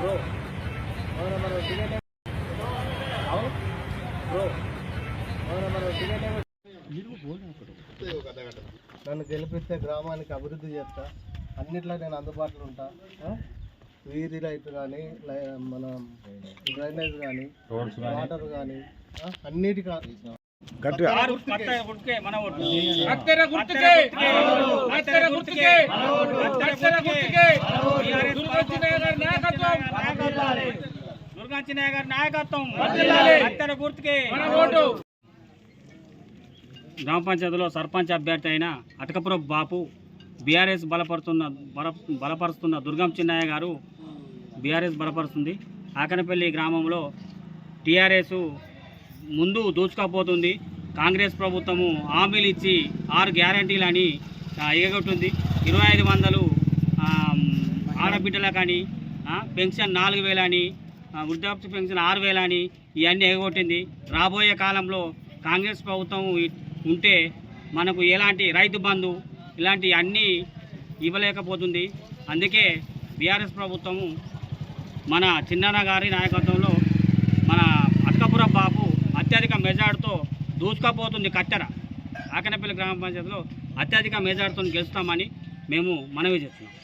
Bro అవునా మన ticket అవును? బ్రో అవునా మన టికెట్ నన్ను గెలిపిస్తే గ్రామానికి అభివృద్ధి చేస్తా. అన్నిట్లో నేను అందుబాటులో ఉంటా? వీధి లైట్ కానీ మన డ్రైనేజ్ కానీ వాటర్ కానీ అన్నిటికీ కత్తెర గుర్తుకే. గారి నాయకత్వం. గారి నాయకత్వం. కత్తెర గుర్తుకే. గ్రామ పంచాయతీలో సర్పంచ్ అభ్యర్థి అయిన అటకపురం బాపు బీఆర్ఎస్ బలపడుతున్న బల బలపరుస్తున్న దుర్గం చిన్నయ్య గారు బీఆర్ఎస్ బలపరుస్తుంది. ఆకనపల్లి గ్రామంలో టీఆర్ఎస్ ముందు దూచుకపోతుంది. కాంగ్రెస్ ప్రభుత్వము హామీలు ఇచ్చి ఆరు గ్యారంటీలని ఆ, ఎగగొట్టింది. ఇరవై ఐదు వందలు ఆ, ఆడబిడ్డలకు అని ఆ, పెన్షన్ నాలుగు వేలని వృద్ధాప్య పెన్షన్ ఆరు వేలని ఇవన్నీ ఎగగొట్టింది. రాబోయే కాలంలో కాంగ్రెస్ ప్రభుత్వం ఉంటే మనకు ఎలాంటి రైతు బంధు ఇలాంటి అన్నీ ఇవ్వలేకపోతుంది. అందుకే బీఆర్ఎస్ ప్రభుత్వము మన చిన్నాన్న గారి నాయకత్వంలో మన అటకపుర బాబు అత్యధిక మెజార్టీతో దూసుకపోతుంది కత్తెర ఆకనపల్లి గ్రామ పంచాయతీలో అత్యధిక మెజార్టీతో గెలుస్తామని మేము మనవి చేస్తున్నాం.